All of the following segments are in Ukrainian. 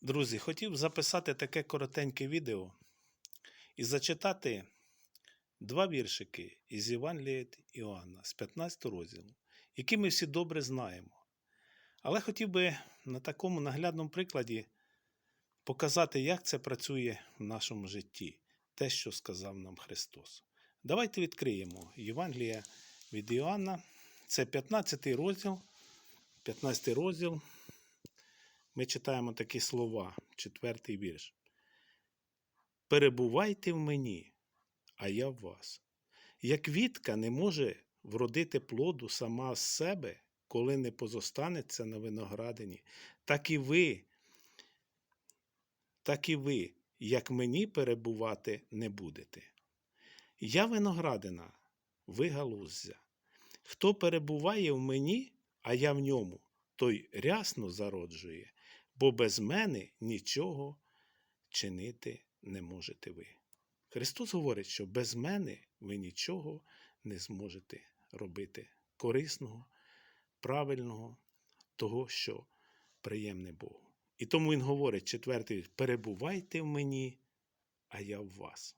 Друзі, хотів записати таке коротеньке відео і зачитати два віршики із Євангелія Іоанна з 15 розділу, які ми всі добре знаємо. Але хотів би на такому наглядному прикладі показати, як це працює в нашому житті, те, що сказав нам Христос. Давайте відкриємо Євангелія від Іоанна. Це 15 розділ. 15 розділ ми читаємо такі слова, четвертий вірш. Перебувайте в мені, а я в вас. Як вітка не може вродити плоду сама з себе, коли не позостанеться на виноградині, так і ви, так і ви, як мені перебувати не будете. Я виноградина, ви галуздя. Хто перебуває в мені, а я в ньому, той рясно зароджує, бо без мене нічого чинити не можете ви. Христос говорить, що без мене ви нічого не зможете робити корисного, правильного, того, що приємне Богу. І тому Він говорить, четвертий, перебувайте в мені, а я в вас.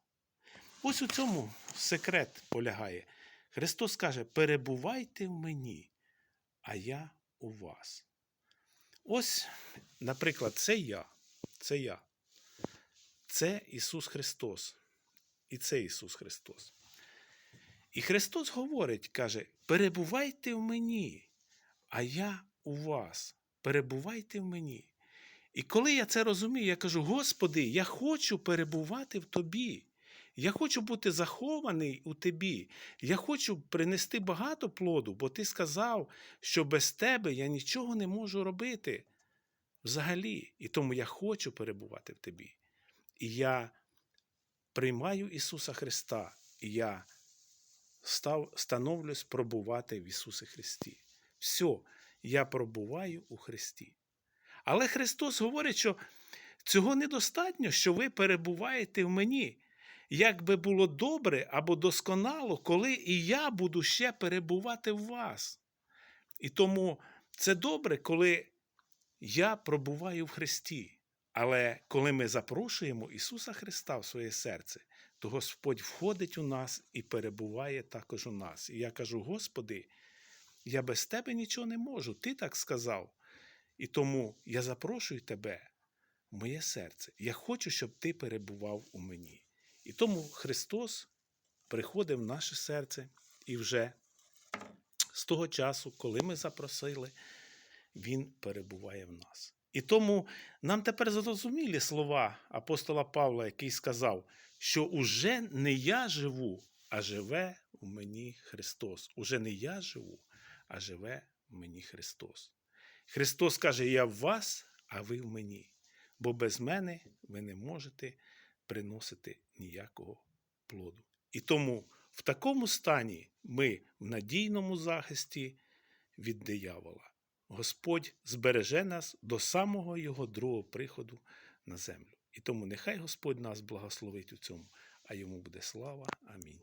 Ось у цьому секрет полягає. Христос каже: перебувайте в мені, а я у вас. Ось, наприклад, це я, це я. Це Ісус Христос. І це Ісус Христос. І Христос говорить, каже: перебувайте в мені, а я у вас. Перебувайте в мені. І коли я це розумію, я кажу: Господи, я хочу перебувати в Тобі. Я хочу бути захований у Тобі. Я хочу принести багато плоду, бо Ти сказав, що без Тебе я нічого не можу робити взагалі. І тому я хочу перебувати в Тобі. І я приймаю Ісуса Христа, і я став, становлюсь пробувати в Ісусі Христі. Все, я пробуваю у Христі. Але Христос говорить, що цього недостатньо, що ви перебуваєте в мені. Як би було добре або досконало, коли і я буду ще перебувати в вас. І тому це добре, коли я пробуваю в Христі. Але коли ми запрошуємо Ісуса Христа в своє серце, то Господь входить у нас і перебуває також у нас. І я кажу: Господи, я без Тебе нічого не можу, Ти так сказав. І тому я запрошую Тебе в моє серце. Я хочу, щоб Ти перебував у мені. І тому Христос приходить в наше серце і вже з того часу, коли ми запросили, Він перебуває в нас. І тому нам тепер зрозумілі слова апостола Павла, який сказав, що уже не я живу, а живе в мені Христос. Уже не я живу, а живе в мені Христос. Христос каже: Я в вас, а ви в мені. Бо без мене ви не можете приносити ніякого плоду. І тому в такому стані ми в надійному захисті від диявола. Господь збереже нас до самого Його другого приходу на землю. І тому нехай Господь нас благословить у цьому, а йому буде слава. Амінь.